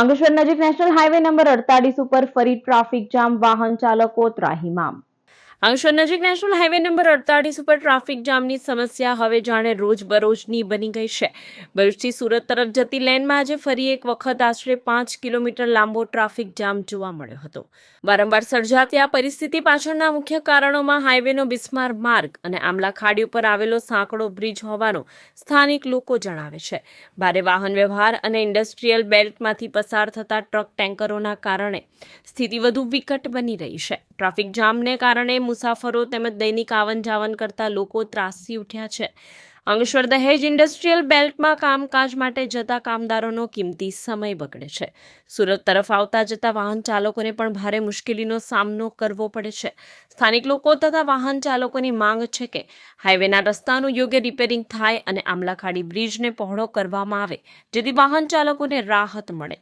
અંકલેશ્વર નજીક national highway number અડતાલીસ ઉપર ફરી ટ્રાફિક જામ વાહન ચાલકો ત્રાહિમામ. અંકલેશ્વર નજીક નેશનલ હાઈવે નંબર અડતાલીસ ઉપર ટ્રાફિક જામની સમસ્યા હવે જાણે રોજબરોજની બની ગઈ છે. ભરૂચથી સુરત તરફ જતી લેનમાં આજે ફરી એક વખત આશરે પાંચ કિલોમીટર લાંબો ટ્રાફિક જામ જોવા મળ્યો હતો. વારંવાર સર્જાતી આ પરિસ્થિતિ પાછળના મુખ્ય કારણોમાં હાઈવેનો બિસ્માર માર્ગ અને આમલા ખાડી ઉપર આવેલો સાંકડો બ્રિજ હોવાનું સ્થાનિક લોકો જણાવે છે. ભારે વાહન વ્યવહાર અને ઇન્ડસ્ટ્રીયલ બેલ્ટમાંથી પસાર થતા ટ્રક ટેન્કરોના કારણે સ્થિતિ વધુ વિકટ બની રહી છે. ટ્રાફિક જામને કારણે મુસાફરો તેમજ દૈનિક આવન જાવન કરતા લોકો ત્રાસી ઉઠ્યા છે. અંગેશ્વર દહેજ ઇન્ડસ્ટ્રીયલ બેલ્ટમાં કામકાજ માટે જતા કામદારોનો કિંમતી સમય બગડે છે. સુરત તરફ આવતા જતા વાહન ચાલકોને પણ ભારે મુશ્કેલીનો સામનો કરવો પડે છે. સ્થાનિક લોકો તથા વાહન ચાલકોની માંગ છે કે હાઈવેના રસ્તાનું યોગ્ય રિપેરિંગ થાય અને આમલાખાડી બ્રિજને પહોળો કરવામાં આવે, જેથી વાહન ચાલકોને રાહત મળે.